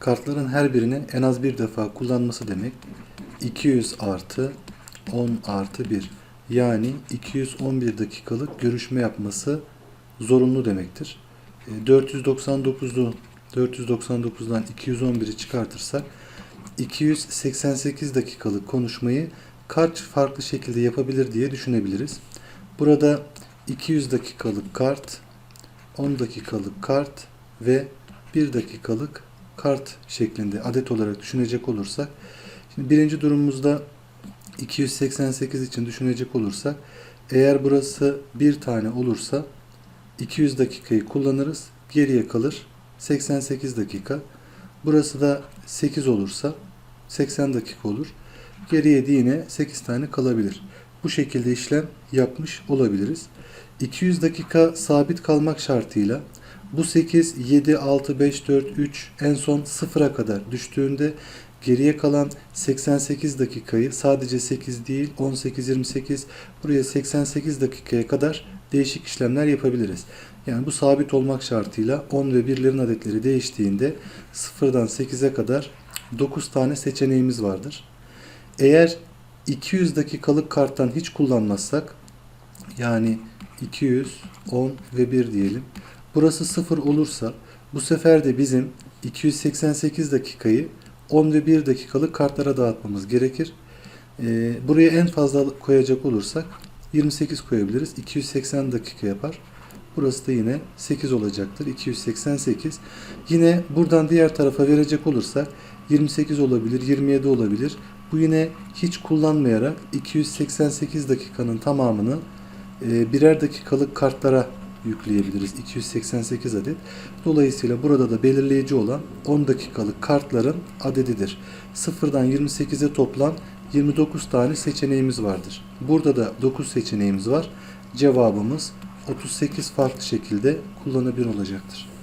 kartların her birini en az bir defa kullanması demek. 200 artı 10 artı 1 yani 211 dakikalık görüşme yapması zorunlu demektir. E, 499'u 499'dan 211'i çıkartırsak 288 dakikalık konuşmayı kaç farklı şekilde yapabilir diye düşünebiliriz. Burada 200 dakikalık kart, 10 dakikalık kart ve 1 dakikalık kart şeklinde adet olarak düşünecek olursak şimdi birinci durumumuzda 288 için düşünecek olursak eğer burası bir tane olursa 200 dakikayı kullanırız. Geriye kalır 88 dakika. Burası da 8 olursa 80 dakika olur. Geriye de yine 8 tane kalabilir. Bu şekilde işlem yapmış olabiliriz. 200 dakika sabit kalmak şartıyla bu 8, 7, 6, 5, 4, 3 en son 0'a kadar düştüğünde geriye kalan 88 dakikayı sadece 8 değil 18, 28 buraya 88 dakikaya kadar değişik işlemler yapabiliriz. Yani bu sabit olmak şartıyla 10 ve 1'lerin adetleri değiştiğinde 0'dan 8'e kadar 9 tane seçeneğimiz vardır. Eğer 200 dakikalık karttan hiç kullanmazsak yani 200, 10 ve 1 diyelim. Burası 0 olursa bu sefer de bizim 288 dakikayı 10 ve 1 dakikalık kartlara dağıtmamız gerekir. Ee, buraya en fazla koyacak olursak 28 koyabiliriz. 280 dakika yapar. Burası da yine 8 olacaktır. 288. Yine buradan diğer tarafa verecek olursak 28 olabilir, 27 olabilir. Bu yine hiç kullanmayarak 288 dakikanın tamamını e, birer dakikalık kartlara yükleyebiliriz. 288 adet. Dolayısıyla burada da belirleyici olan 10 dakikalık kartların adedidir. 0'dan 28'e toplam 29 tane seçeneğimiz vardır. Burada da 9 seçeneğimiz var. Cevabımız 38 farklı şekilde kullanabilir olacaktır.